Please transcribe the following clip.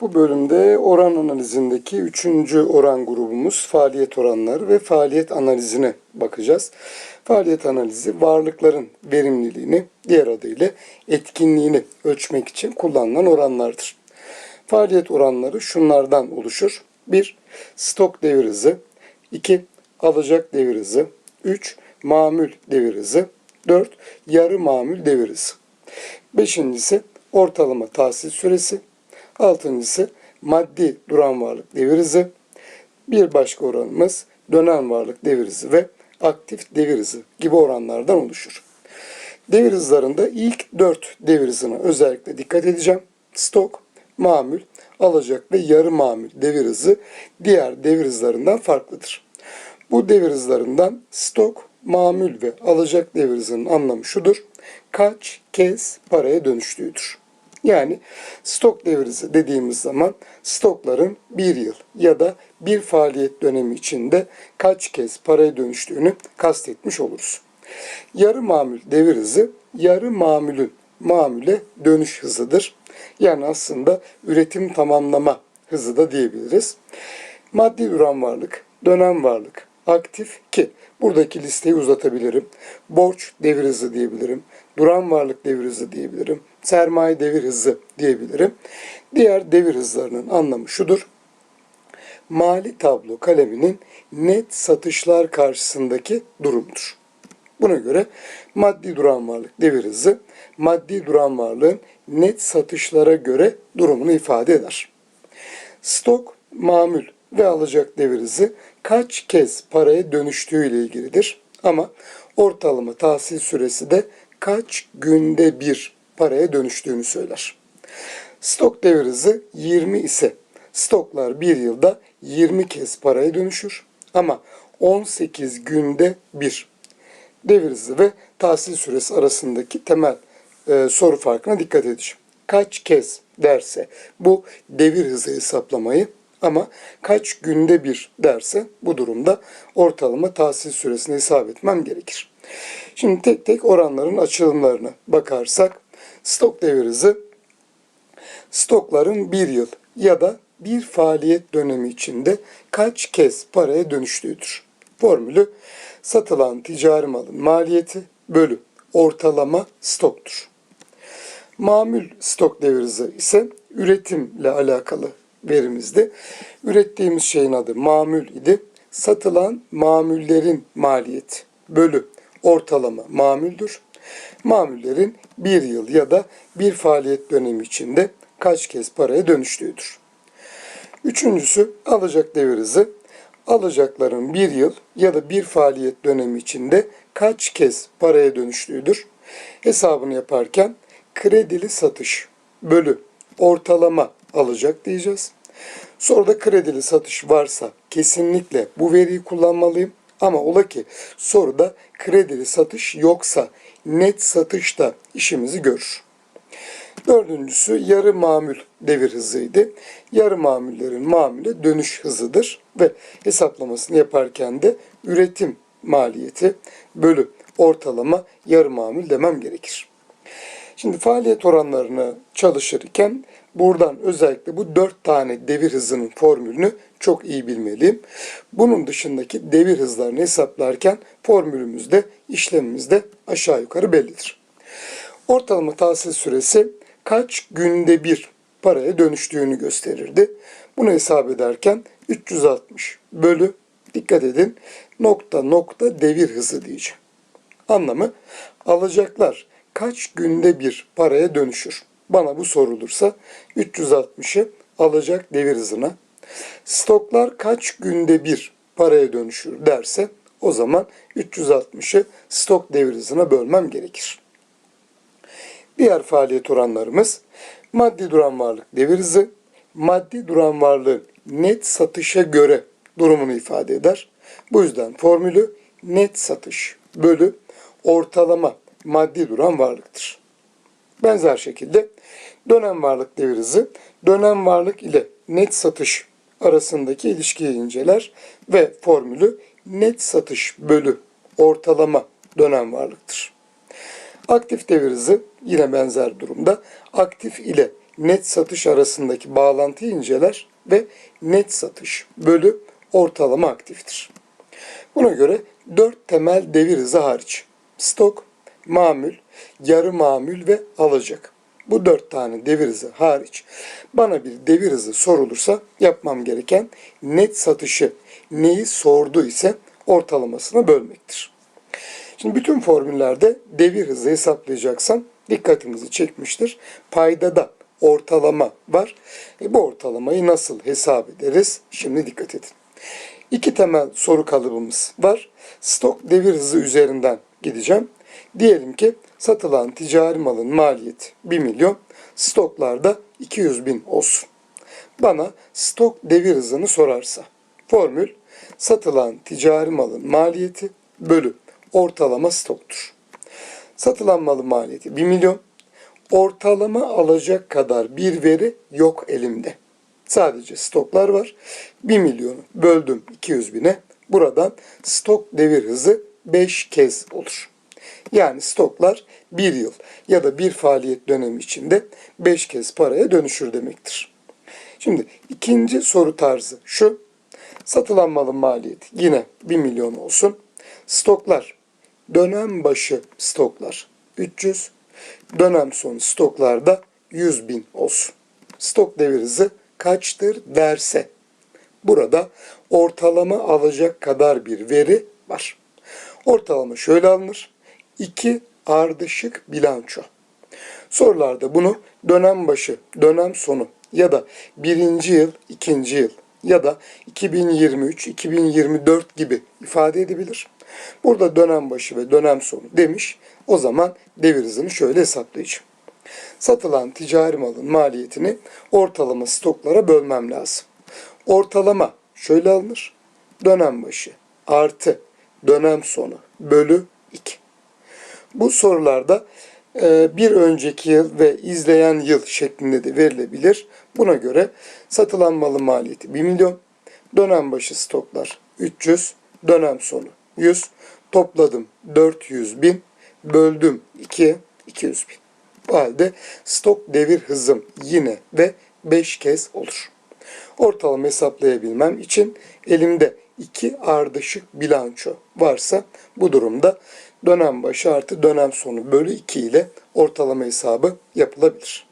Bu bölümde oran analizindeki üçüncü oran grubumuz faaliyet oranları ve faaliyet analizine bakacağız. Faaliyet analizi varlıkların verimliliğini diğer adıyla etkinliğini ölçmek için kullanılan oranlardır. Faaliyet oranları şunlardan oluşur. 1. Stok devir hızı 2. Alacak devir hızı 3. Mamül devir hızı 4. Yarı mamül devir hızı. Beşincisi ortalama tahsil süresi. Altıncısı maddi duran varlık devir hızı. Bir başka oranımız dönen varlık devir hızı ve aktif devir hızı gibi oranlardan oluşur. Devir hızlarında ilk 4 devir hızına özellikle dikkat edeceğim. Stok, mamül, alacak ve yarı mamül devir hızı diğer devir hızlarından farklıdır. Bu devir hızlarından stok, mamül ve alacak devir hızının anlamı şudur. Kaç kez paraya dönüştüğüdür. Yani stok hızı dediğimiz zaman stokların bir yıl ya da bir faaliyet dönemi içinde kaç kez paraya dönüştüğünü kastetmiş oluruz. Yarı mamül devir hızı yarı mamülün mamüle dönüş hızıdır. Yani aslında üretim tamamlama hızı da diyebiliriz. Maddi duran varlık, dönem varlık, aktif ki buradaki listeyi uzatabilirim. Borç devir hızı diyebilirim. Duran varlık devir hızı diyebilirim. Sermaye devir hızı diyebilirim. Diğer devir hızlarının anlamı şudur. Mali tablo kaleminin net satışlar karşısındaki durumdur. Buna göre maddi duran varlık devir hızı, maddi duran varlığın net satışlara göre durumunu ifade eder. Stok, mamül ve alacak devir hızı kaç kez paraya dönüştüğü ile ilgilidir. Ama ortalama tahsil süresi de kaç günde bir paraya dönüştüğünü söyler. Stok devir hızı 20 ise stoklar bir yılda 20 kez paraya dönüşür. Ama 18 günde bir devir hızı ve tahsil süresi arasındaki temel e, soru farkına dikkat edeceğim. Kaç kez derse bu devir hızı hesaplamayı ama kaç günde bir derse bu durumda ortalama tahsil süresini hesap etmem gerekir. Şimdi tek tek oranların açılımlarına bakarsak stok devir hızı stokların bir yıl ya da bir faaliyet dönemi içinde kaç kez paraya dönüştüğüdür. Formülü satılan ticari malın maliyeti bölü ortalama stoktur. Mamül stok devir hızı ise üretimle alakalı verimizdi. Ürettiğimiz şeyin adı mamül idi. Satılan mamullerin maliyeti bölü ortalama mamüldür. Mamullerin bir yıl ya da bir faaliyet dönemi içinde kaç kez paraya dönüştüğüdür. Üçüncüsü alacak devir hızı. Alacakların bir yıl ya da bir faaliyet dönemi içinde kaç kez paraya dönüştüğüdür. Hesabını yaparken kredili satış bölü ortalama alacak diyeceğiz. Sonra da kredili satış varsa kesinlikle bu veriyi kullanmalıyım. Ama ola ki soruda kredili satış yoksa net satış da işimizi görür. Dördüncüsü yarı mamül devir hızıydı. Yarı mamullerin mamüle dönüş hızıdır ve hesaplamasını yaparken de üretim maliyeti bölü ortalama yarı mamül demem gerekir. Şimdi faaliyet oranlarını çalışırken buradan özellikle bu dört tane devir hızının formülünü çok iyi bilmeliyim. Bunun dışındaki devir hızlarını hesaplarken formülümüzde, işlemimizde aşağı yukarı bellidir. Ortalama tahsil süresi kaç günde bir paraya dönüştüğünü gösterirdi. Bunu hesap ederken 360 bölü dikkat edin nokta nokta devir hızı diyeceğim. Anlamı alacaklar kaç günde bir paraya dönüşür? Bana bu sorulursa 360'ı alacak devir hızına. Stoklar kaç günde bir paraya dönüşür derse o zaman 360'ı stok devir hızına bölmem gerekir. Diğer faaliyet oranlarımız maddi duran varlık devir hızı, maddi duran varlığın net satışa göre durumunu ifade eder. Bu yüzden formülü net satış bölü ortalama maddi duran varlıktır. Benzer şekilde dönem varlık devir hızı, dönem varlık ile net satış arasındaki ilişkiyi inceler ve formülü net satış bölü ortalama dönem varlıktır. Aktif devir hızı yine benzer durumda aktif ile net satış arasındaki bağlantıyı inceler ve net satış bölü ortalama aktiftir. Buna göre 4 temel devir hızı hariç stok, mamül, yarı mamül ve alacak. Bu 4 tane devir hızı hariç bana bir devir hızı sorulursa yapmam gereken net satışı neyi sordu ise ortalamasına bölmektir. Şimdi bütün formüllerde devir hızı hesaplayacaksam dikkatimizi çekmiştir. Paydada ortalama var. E bu ortalamayı nasıl hesap ederiz? Şimdi dikkat edin. İki temel soru kalıbımız var. Stok devir hızı üzerinden gideceğim. Diyelim ki satılan ticari malın maliyeti 1 milyon, stoklarda 200 bin olsun. Bana stok devir hızını sorarsa formül satılan ticari malın maliyeti bölü ortalama stoktur. Satılan malın maliyeti 1 milyon. Ortalama alacak kadar bir veri yok elimde. Sadece stoklar var. 1 milyonu böldüm 200 bine. Buradan stok devir hızı 5 kez olur. Yani stoklar bir yıl ya da bir faaliyet dönemi içinde 5 kez paraya dönüşür demektir. Şimdi ikinci soru tarzı şu. Satılan malın maliyeti yine 1 milyon olsun. Stoklar dönem başı stoklar 300, dönem sonu stoklarda 100 bin olsun. Stok devir hızı kaçtır derse burada ortalama alacak kadar bir veri var. Ortalama şöyle alınır. 2 ardışık bilanço. Sorularda bunu dönem başı, dönem sonu ya da birinci yıl, ikinci yıl ya da 2023, 2024 gibi ifade edebilir. Burada dönem başı ve dönem sonu demiş. O zaman devir hızını şöyle hesaplayacağım. Satılan ticari malın maliyetini ortalama stoklara bölmem lazım. Ortalama şöyle alınır. Dönem başı artı dönem sonu bölü 2. Bu sorularda e, bir önceki yıl ve izleyen yıl şeklinde de verilebilir. Buna göre satılan malın maliyeti 1 milyon, dönem başı stoklar 300, dönem sonu 100, topladım 400 bin, böldüm 2'ye 200 bin. Bu halde stok devir hızım yine ve 5 kez olur. Ortalama hesaplayabilmem için elimde iki ardışık bilanço varsa bu durumda dönem başı artı dönem sonu bölü 2 ile ortalama hesabı yapılabilir.